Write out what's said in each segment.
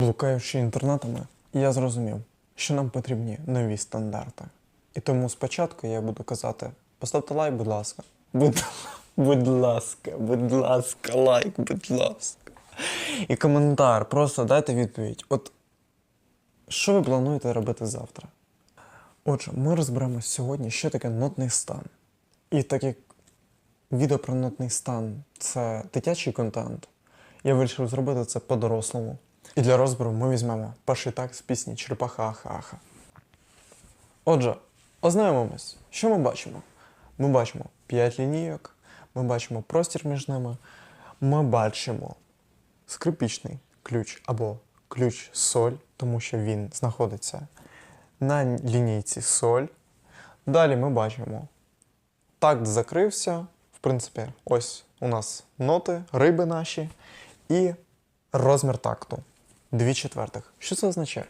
Блукаючи інтернетами, я зрозумів, що нам потрібні нові стандарти. І тому спочатку я буду казати: поставте лайк, будь ласка. Будь, будь ласка, будь ласка, лайк, будь ласка. І коментар, просто дайте відповідь. От що ви плануєте робити завтра? Отже, ми розберемось сьогодні, що таке нотний стан. І так як відео про нотний стан це дитячий контент, я вирішив зробити це по-дорослому. І для розбору ми візьмемо перший так з пісні Черепаха Аха Аха. Отже, ознайомимось, що ми бачимо? Ми бачимо 5 лінійок, ми бачимо простір між ними, ми бачимо скрипічний ключ або ключ соль, тому що він знаходиться на лінійці соль. Далі ми бачимо такт закрився. В принципі, ось у нас ноти, риби наші і розмір такту. Дві четвертих. Що це означає?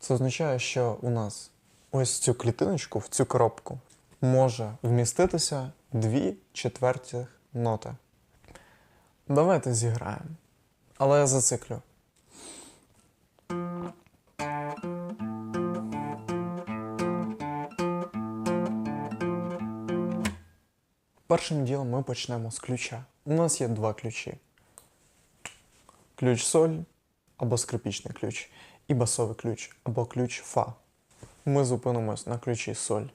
Це означає, що у нас ось цю клітиночку, в цю коробку може вміститися дві четвертих ноти. Давайте зіграємо. Але я зациклю. Першим ділом ми почнемо з ключа. У нас є два ключі: ключ соль або скрипічний ключ, і басовий ключ або ключ фа. Ми зупинимось на ключі соль.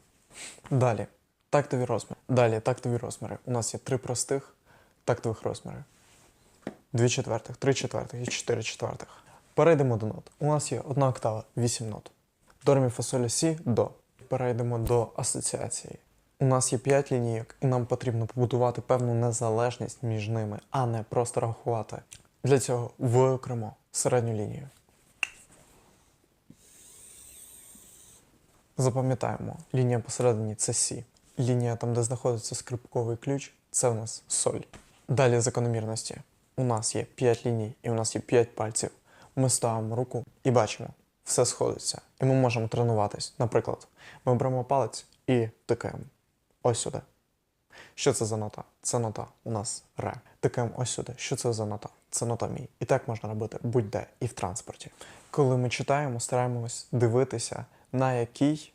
Далі тактові розміри. Далі тактові розміри. У нас є три простих тактових розміри. Дві четвертих, три четвертих і чотири четвертих. Перейдемо до нот. У нас є одна октава, вісім нот. До ре, мі, фа, соль, сі, до. Перейдемо до асоціації. У нас є 5 лінійок, і нам потрібно побудувати певну незалежність між ними, а не просто рахувати. Для цього виокремо середню лінію. Запам'ятаємо, лінія посередині це Сі. Лінія там, де знаходиться скрипковий ключ, це у нас соль. Далі закономірності. У нас є 5 ліній і у нас є 5 пальців. Ми ставимо руку і бачимо, все сходиться. І ми можемо тренуватись. Наприклад, ми беремо палець і тикаємо ось сюди. Що це за нота? Це нота у нас ре. Тикаємо ось сюди. Що це за нота? Це нота мій. І так можна робити будь-де і в транспорті. Коли ми читаємо, стараємось дивитися, на якій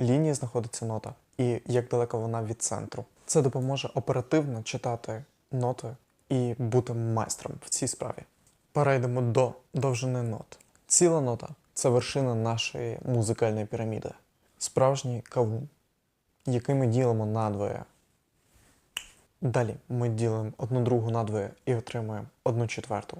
лінії знаходиться нота і як далеко вона від центру. Це допоможе оперативно читати ноти і бути майстром в цій справі. Перейдемо до довжини нот. Ціла нота це вершина нашої музикальної піраміди. Справжній кавун, який ми ділимо надвоє. Далі ми ділимо одну другу надвоє і отримуємо одну четверту.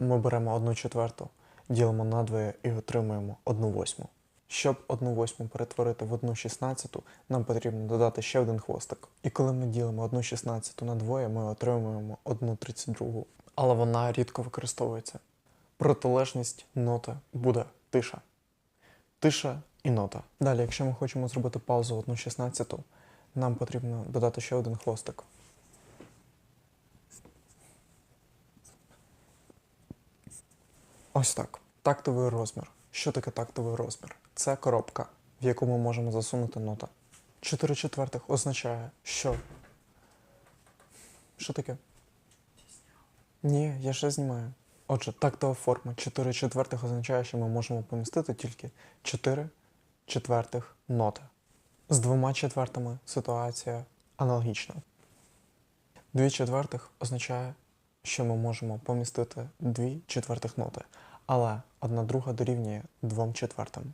Ми беремо одну четверту, ділимо надвоє і отримуємо одну восьму. Щоб одну восьму перетворити в одну шістнадцяту, нам потрібно додати ще один хвостик. І коли ми ділимо одну шістнадцяту на двоє, ми отримуємо одну тридцять другу. Але вона рідко використовується. Протилежність ноти буде тиша. Тиша і нота. Далі, якщо ми хочемо зробити паузу одну шістнадцяту, нам потрібно додати ще один хвостик. Ось так. Тактовий розмір. Що таке тактовий розмір? Це коробка, в яку ми можемо засунути нота. 4 четвертих означає, що. Що таке? Ні, я ще знімаю. Отже, тактова форма 4 четвертих означає, що ми можемо помістити тільки 4 четвертих ноти. З двома четвертими ситуація аналогічна. Дві четвертих означає, що ми можемо помістити дві четвертих ноти, але одна друга дорівнює двом четвертим.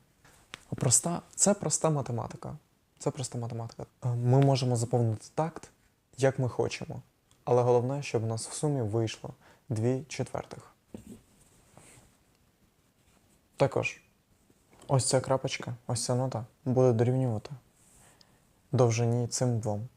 Проста, це проста математика. Це проста математика. Е, Ми можемо заповнити такт, як ми хочемо. Але головне, щоб у нас в сумі вийшло дві четвертих. Також ось ця крапочка, ось ця нота буде дорівнювати довжині цим двом.